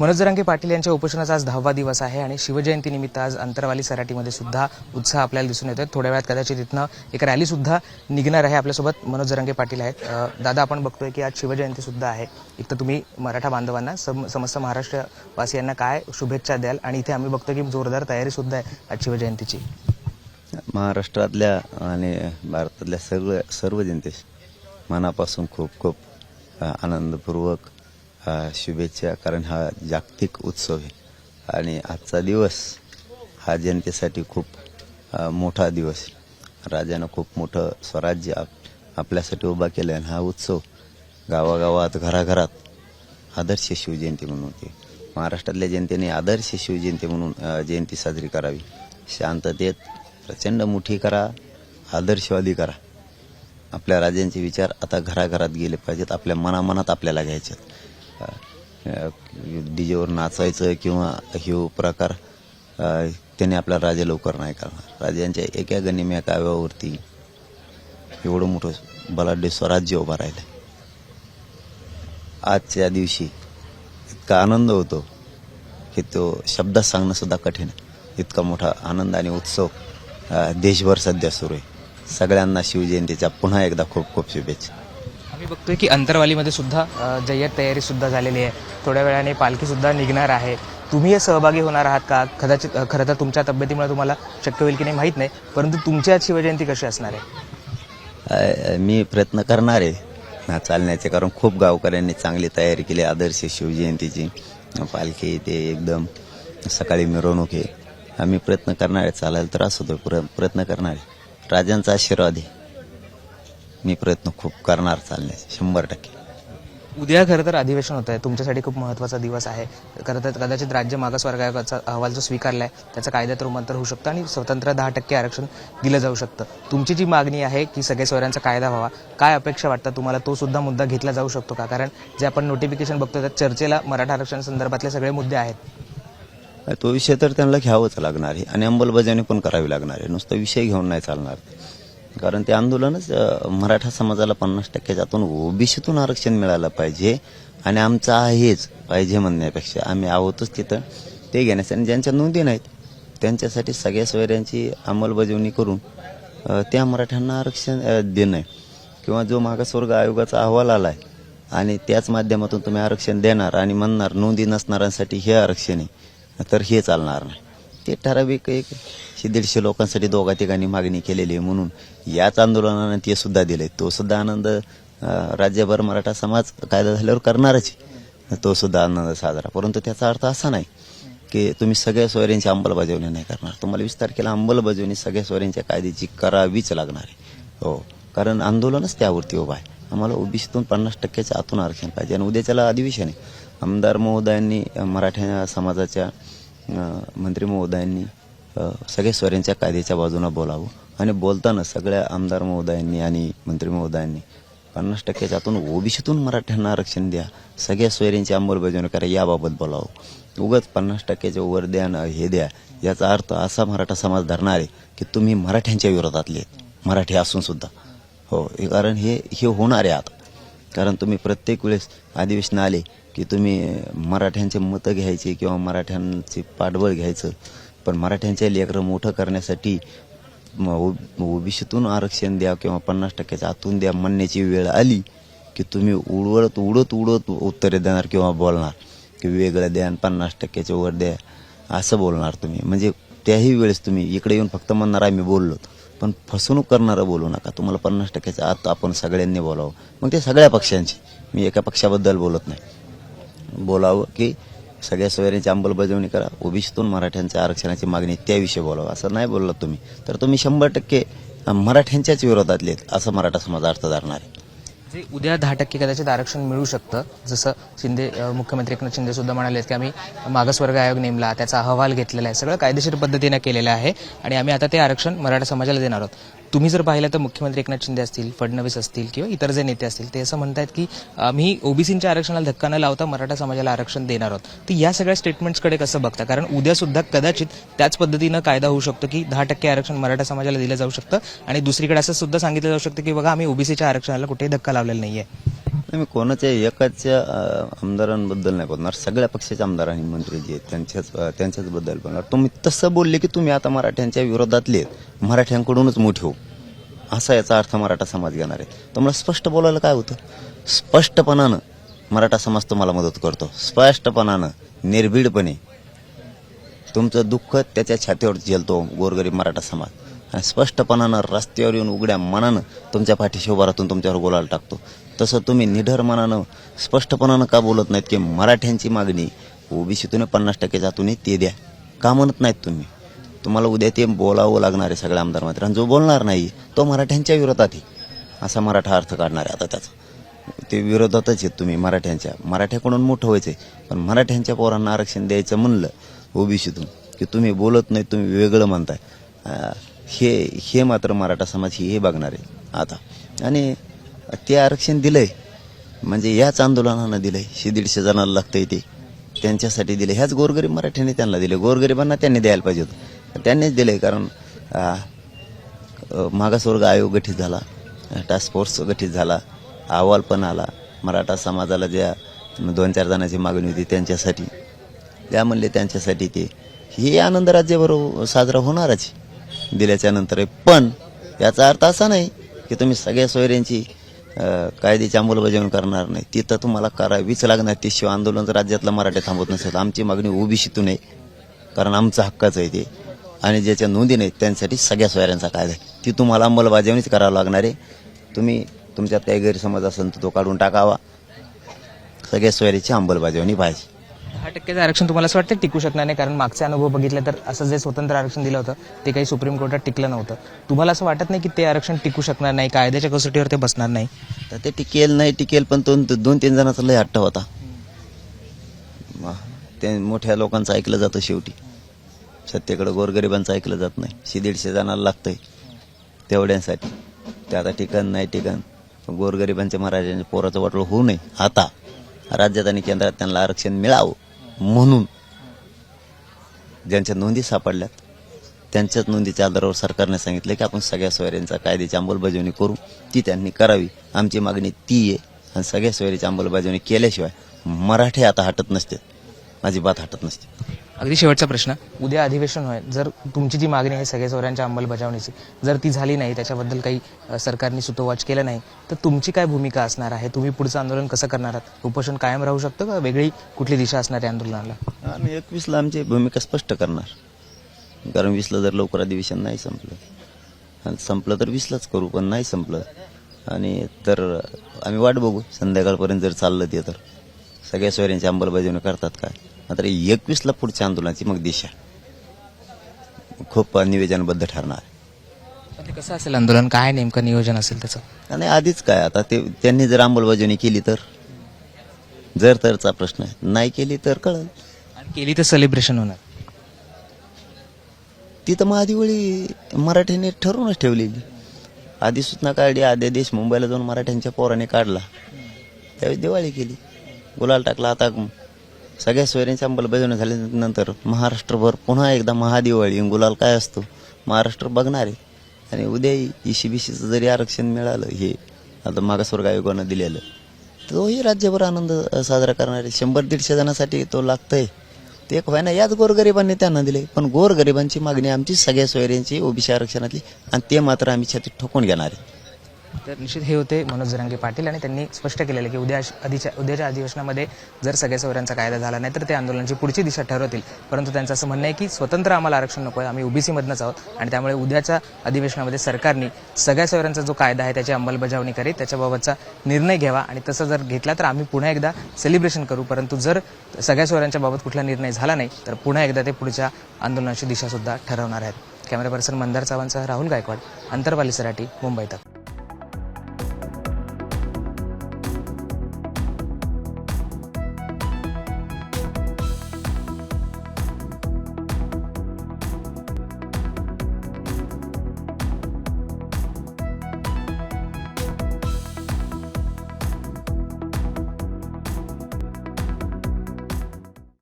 मनोज जरांगे पाटील यांच्या उपोषणाचा आज दहावा दिवस आहे आणि शिवजयंतीनिमित्त आज अंतरवाली सराटीमध्ये सुद्धा उत्साह आपल्याला दिसून येतोय. थोड्या वेळात कदाचित इथनं एक रॅलीसुद्धा निघणार आहे आपल्यासोबत. मनोज जरांगे पाटील आहेत. दादा आपण बघतोय की आज शिवजयंती सुद्धा आहे. एक तर तुम्ही मराठा बांधवांना सम समस्त महाराष्ट्रवासियांना काय शुभेच्छा द्याल? आणि इथे आम्ही बघतोय की जोरदार तयारी सुद्धा आहे आज शिवजयंतीची. महाराष्ट्रातल्या आणि भारतातल्या सर्व सर्व जनतेस मनापासून खूप खूप आनंदपूर्वक शुभेच्छा कारण हा जागतिक उत्सव आहे. आणि आजचा दिवस हा जनतेसाठी खूप मोठा दिवस राजानं खूप मोठं स्वराज्य आप आपल्यासाठी उभा केलं आणि हा उत्सव गावागावात घराघरात आदर्श शिवजयंती म्हणून होते. महाराष्ट्रातल्या जनतेने आदर्श शिवजयंती म्हणून जयंती साजरी करावी. शांततेत प्रचंड मोठी करा आदर्शवादी करा. आपल्या राजांचे विचार आता घराघरात गेले पाहिजेत आपल्या मनामनात आपल्याला घ्यायचे डीजेवर नाचायचं किंवा हे प्रकार त्याने आपला राजा लवकर नाही करणार. राजांच्या एका गणिम्या काव्यावरती एवढं मोठं बलाढ्य स्वराज्य उभं राहिलं आजच्या दिवशी इतका आनंद होतो की तो शब्दात सांगणंसुद्धा कठीण इतका मोठा आनंद आणि उत्सव देशभर सध्या सुरू आहे. सगळ्यांना शिवजयंतीच्या पुन्हा एकदा खूप खूप शुभेच्छा. आम्ही बघतोय की अंतरवालीमध्ये सुद्धा जय्यत तयारी सुद्धा झालेली आहे. थोड्या वेळाने पालखी सुद्धा निघणार आहे. तुम्ही सहभागी होणार आहात का? कदाचित खरं तर तुमच्या तब्येतीमुळे तुम्हाला शक्य होईल की नाही माहीत नाही परंतु तुमची आज शिवजयंती कशी असणार आहे? मी प्रयत्न करणार आहे चालण्याचे कारण खूप गावकऱ्यांनी चांगली तयारी केली आदर्श शिवजयंतीची. पालखी ते एकदम सकाळी मिरवणूक आहे. आम्ही प्रयत्न करणार आहे चालायला त्रास होतो प्र प्रयत्न करणार आहे. राजांचा आशीर्वाद आहे. मी प्रयत्न खूप करणार चालण्याचे शंभर टक्के. उद्या खरं तर अधिवेशन होत आहे तुमच्यासाठी खूप महत्त्वाचा दिवस आहे. खरं तर कदाचित राज्य मागासवर्ग आयोगाचा अहवाल जो स्वीकारला आहे त्याचा कायद्यात रूपांतर होऊ शकतं आणि स्वतंत्र दहा टक्के आरक्षण दिलं जाऊ शकतं. तुमची जी मागणी आहे की सगळे सोयऱ्यांचा कायदा व्हावा काय अपेक्षा वाटतं तुम्हाला? तो सुद्धा मुद्दा घेतला जाऊ शकतो का? कारण जे आपण नोटिफिकेशन बघतो त्यात चर्चेला मराठा आरक्षण संदर्भातले सगळे मुद्दे आहेत. तो विषय तर त्यांना घ्यावाच लागणार आहे. आणि अंमलबजावणी पण करावी लागणार आहे. नुसतं विषय घेऊन नाही चालणार. कारण ते आंदोलनच मराठा समाजाला पन्नास टक्क्याच्यातून ओबीसीतून आरक्षण मिळालं पाहिजे आणि आमचं आहेच पाहिजे म्हणण्यापेक्षा आम्ही आहोतच तिथं. ते घेण्यासाठी आणि ज्यांच्या नोंदी नाहीत त्यांच्यासाठी सगळ्या सोयऱ्यांची अंमलबजावणी करून त्या मराठ्यांना आरक्षण देणं किंवा जो मागासवर्ग आयोगाचा अहवाल आला आहे आणि त्याच माध्यमातून तुम्ही आरक्षण देणार आणि म्हणणार नोंदी नसणाऱ्यांसाठी हे आरक्षण आहे तर हे चालणार नाही. ते ठराविक एक दीडशे लोकांसाठी दोघा तिघांनी मागणी केलेली आहे म्हणून याच आंदोलनाने ते सुद्धा दिले. तो सुद्धा आनंद राज्यभर मराठा समाज कायदा झाल्यावर करणारच आहे. तो सुद्धा आनंद साजरा. परंतु त्याचा अर्थ असा नाही की तुम्ही सगळ्या सोयऱ्यांची अंमलबजावणी नाही करणार. तुम्हाला वीस तारखेला अंमलबजावणी सगळ्या सोयऱ्यांच्या कायद्याची करावीच लागणार आहे. हो कारण आंदोलनच त्यावरती उभं आहे. आम्हाला ओबीसीतून पन्नास टक्क्याच्या आतून आरक्षण पाहिजे. आणि उद्याच्याला अधिवेशन आहे. आमदार महोदयांनी मराठ्या मराठा समाजाच्या मंत्री महोदयांनी सगळ्या स्वऱ्यांच्या कायद्याच्या बाजूनं बोलावं. आणि बोलताना सगळ्या आमदार महोदयांनी आणि मंत्री महोदयांनी पन्नास टक्क्याच्या आतून ओबीसीतून मराठ्यांना आरक्षण द्या. सगळ्या सोयऱ्यांची अंमलबजावणी करा याबाबत बोलावं. उगाच पन्नास टक्क्याचे वर द्या हे द्या याचा अर्थ असा मराठा समाज धरणार आहे की तुम्ही मराठ्यांच्या विरोधातले आहेत. मराठी असून सुद्धा. हो हे कारण हे हे होणार आहे आता. कारण तुम्ही प्रत्येक वेळेस अधिवेशन आले की तुम्ही मराठ्यांचे मतं घ्यायचे किंवा मराठ्यांचे पाठबळ घ्यायचं. पण मराठ्यांच्या लेकरं मोठं करण्यासाठी ओबीसीतून आरक्षण द्या किंवा पन्नास टक्क्याच्या आतून द्या म्हणण्याची वेळ आली की तुम्ही उडवत उडत उडत उत्तरे देणार किंवा बोलणार. की वेगळं द्या आणि पन्नास टक्क्याच्या वर द्या. असं बोलणार तुम्ही. म्हणजे त्याही वेळेस तुम्ही इकडे येऊन फक्त म्हणणार आम्ही बोललो पण फसवणूक करणारं बोलू नका. तुम्हाला पन्नास टक्क्याच्या आत आपण सगळ्यांनी बोलावं. मग ते सगळ्या पक्षांची. मी एका पक्षाबद्दल बोलत नाही. बोलावं की सगळ्या सोयऱ्यांची अंमलबजावणी करा. ओबीसीतून मराठ्यांच्या आरक्षणाची मागणी त्याविषयी बोलावं. असं नाही बोललात तुम्ही. तर तुम्ही शंभर टक्के मराठ्यांच्याच विरोधातले आहेत, असं मराठा समाज अर्थ धरणार आहे. जे उद्या दहा टक्के कदाचित आरक्षण मिळू शकतं जसं शिंदे मुख्यमंत्री एकनाथ शिंदे सुद्धा म्हणाले की आम्ही मागासवर्ग आयोग नेमला त्याचा अहवाल घेतलेला आहे. सगळं कायदेशीर पद्धतीने केलेलं आहे आणि आम्ही आता ते आरक्षण मराठा समाजाला देणार आहोत. तुम्ही जर पाहिलं तर मुख्यमंत्री एकनाथ शिंदे असतील फडणवीस असतील किंवा इतर जे नेते असतील ते असं म्हणतात की आम्ही ओबीसींच्या आरक्षणाला धक्का न लावता मराठा समाजाला आरक्षण देणार आहोत. तर या सगळ्या स्टेटमेंट्सकडे कसं बघता? कारण उद्या सुद्धा कदाचित त्याच पद्धतीनं कायदा होऊ शकतो की दहा टक्के आरक्षण मराठा समाजाला दिलं जाऊ शकतं आणि दुसरीकडे असं सुद्धा सांगितलं जाऊ शकतं की बघा आम्ही ओबीसीच्या आरक्षणाला कुठेही धक्का लावलेला नाहीये. मी कोणाच्या एकाच्या आमदारांबद्दल नाही बोलणार. सगळ्या पक्षाच्या आमदार आणि मंत्री जे आहेत त्यांच्याच त्यांच्याचबद्दल त्यांच्याच बद्दल बोलणार. तुम्ही तसं बोलले की तुम्ही आता मराठ्यांच्या विरोधातले आहेत. मराठ्यांकडूनच मोठे हो असा याचा अर्थ मराठा समाज घेणार आहे. तुम्हाला स्पष्ट बोलायला काय होतं? स्पष्टपणानं मराठा समाज तुम्हाला मदत करतो. स्पष्टपणानं निर्भीडपणे. तुमचं दुःख त्याच्या छातीवर झेलतो गोरगरीब मराठा समाज. आणि स्पष्टपणानं रस्त्यावर येऊन उघड्या मनानं तुमच्या पाठीशी उभा तुमच्यावर गोलाल टाकतो. तसं तुम्ही निढर मनानं स्पष्टपणानं का बोलत नाहीत की मराठ्यांची मागणी? ओबीसीतून पन्नास टक्के जातून ते द्या. का म्हणत नाहीत तुम्ही? तुम्हाला उद्या ते बोलावं लागणार आहे सगळ्या आमदार मात्र. आणि जो बोलणार नाही तो मराठ्यांच्या विरोधात आहे. असा मराठा अर्थ काढणार आहे आता त्याचा. ते विरोधातच आहेत तुम्ही मराठ्यांच्या. मराठ्याकडून मोठं व्हायचंय. पण मराठ्यांच्या पोरांना आरक्षण द्यायचं म्हणलं ओबीसीतून की तुम्ही बोलत नाही तुम्ही वेगळं म्हणताय. हे हे मात्र मराठा समाज हे बघणार. आहे आता. आणि ते आरक्षण दिलंय. म्हणजे याच आंदोलनानं दिलंय. शे दीडशे जणांना लागतंय ते. त्यांच्यासाठी दिले ह्याच गोरगरीब मराठ्यांनी त्यांना दिले गोरगरिबांना त्यांनी द्यायला पाहिजे होतं. त्यांनीच दिले कारण मागासवर्ग आयोग गठीत झाला. टास्क फोर्स गठीत झाला. अहवाल पण आला. मराठा समाजाला ज्या दोन चार जणांची मागणी होती त्यांच्यासाठी. त्या म्हणले त्यांच्यासाठी ते. हे आनंद राज्यभर साजरा होणारच दिल्याच्या नंतर पण याचा अर्थ असा नाही की तुम्ही सगळ्या सोयऱ्यांची कायद्याची अंमलबजावणी करणार नाही. तिथं तुम्हाला करावीच लागणार. ते आंदोलन जर राज्यातलं मराठी थांबवत नसेल आमची मागणी ओबीसीतून आहे. कारण आमचं हक्काचं आहे ते. आणि ज्याच्या नोंदी नाहीत त्यांसाठी सगळ्या सोयऱ्यांचा कायदा आहे. ती तुम्हाला अंमलबजावणीच करावं लागणार आहे. तुम्ही तुमच्यात काही गैरसमज असेल तर तो काढून टाकावा. सगळ्या सोयरीची अंमलबजावणी पाहिजे. दहा टक्क्याचं आरक्षण तुम्हाला असं वाटतं टिकू शकणार नाही कारण मागचे अनुभव बघितले तर असं जे स्वतंत्र आरक्षण दिलं होतं ते काही सुप्रीम कोर्टात टिकलं नव्हतं. तुम्हाला असं वाटत नाही की ते आरक्षण टिकू शकणार नाही कायद्याच्या कसोटीवर ते बसणार नाही? तर ते टिकेल नाही टिकेल पण दोन दोन तीन जणांचा लय हट्ट होता. ते मोठ्या लोकांचं ऐकलं जातं शेवटी. सत्तेकडे गोरगरिबांचं ऐकलं जात नाही. शे दीडशे जणांना लागतंय तेवढ्यांसाठी. ते आता टिकन नाही टिकन गोरगरिबांचे गोरगरिबांच्या महाराजांच्या पोराचं वाटलं होऊ नये. आता राज्यात आणि केंद्रात त्यांना आरक्षण मिळावं. म्हणून ज्यांच्या नोंदी सापडल्यात त्यांच्याच नोंदीच्या आधारावर सरकारने सांगितलं की आपण सगळ्या सोयऱ्यांचा कायद्याची अंमलबजावणी करू. ती त्यांनी करावी. आमची मागणी ती आहे. आणि सगळ्या सोयरीची अंमलबजावणी केल्याशिवाय मराठे आता हटत नसते अजिबात हटत नसते अगदी शेवटचा प्रश्न. उद्या अधिवेशन होईल. जर तुमची जी मागणी आहे सगळ्या चोऱ्यांच्या अंमलबजावणीची जर ती झाली नाही त्याच्याबद्दल काही सरकारने सुतोवाच केलं नाही तर तुमची काय भूमिका असणार आहे? तुम्ही पुढचं आंदोलन कसं करणार आहात? उपोषण कायम राहू शकतं का? वेगळी कुठली दिशा असणार आहे आंदोलनाला? आम्ही एकवीसला आमची भूमिका स्पष्ट करणार. कारण वीसला जर लवकर अधिवेशन नाही संपलं आणि संपलं तर वीसलाच करू पण नाही संपलं आणि तर आम्ही वाट बघू. संध्याकाळपर्यंत जर चाललं ते तर. सगळ्या सोयऱ्यांची अंमलबजावणी करतात काय? मात्र एकवीसला पुढच्या आंदोलनाची मग दिशा. खूप निवेदनबद्ध ठरणार. ते कसं असेल आंदोलन? काय नेमकं नियोजन असेल त्याचं? आणि आधीच काय? आता ते त्यांनी जर अंमलबजावणी केली तर? जर तरचा प्रश्न आहे. नाही केली तर कळल. केली तर सेलिब्रेशन होणार. ती तर महादिवाळी मराठ्यांनी ठरवूनच ठेवलेली. आधी सूचना काढली आद्या देश मुंबईला जाऊन मराठ्यांच्या पोराने काढला. त्यावेळी दिवाळी केली. गुलाल टाकला आता सगळ्या सोयऱ्यांची अंमलबजावणी झाल्यानंतर महाराष्ट्रभर पुन्हा एकदा महादिवाळी गुलाल काय असतो? महाराष्ट्र बघणार आहे. आणि उद्या इशी बिशीचं जरी आरक्षण मिळालं हे आता मागासवर्ग आयोगानं दिलेलं तोही राज्यभर आनंद साजरा करणार आहे. शंभर दीडशे जणांसाठी तो लागतंय. ते एक व्हायना याच गोरगरिबांनी त्यांना दिले पण गोरगरिबांची मागणी आमची सगळ्या सोयऱ्यांची ओबीसी आरक्षणातली आणि ते मात्र आम्ही छातीत ठोकून घेणार आहे. तर निश्चित हे होते मनोज जरांगे पाटील आणि त्यांनी स्पष्ट केलेलं आहे की उद्या आधीच्या उद्याच्या अधिवेशनामध्ये जर सगळ्या सवऱ्यांचा कायदा झाला नाही तर ते आंदोलनाची पुढची दिशा ठरवतील. परंतु त्यांचं असं म्हणणं आहे की स्वतंत्र आम्हाला आरक्षण नको आहे आम्ही ओबीसीमधनंच आहोत आणि त्यामुळे उद्याच्या अधिवेशनामध्ये सरकारने सगळ्या सवऱ्यांचा जो कायदा आहे त्याची अंमलबजावणी करीत त्याच्याबाबतचा निर्णय घ्यावा आणि तसं जर घेतला तर आम्ही पुन्हा एकदा सेलिब्रेशन करू. परंतु जर सगळ्या सवऱ्यांच्या बाबत कुठला निर्णय झाला नाही तर पुन्हा एकदा ते पुढच्या आंदोलनाची दिशासुद्धा ठरवणार आहेत. कॅमेरा पर्सन मंदार चव्हाणसह राहुल गायकवाड अंतरवाली सराठी मुंबई तक.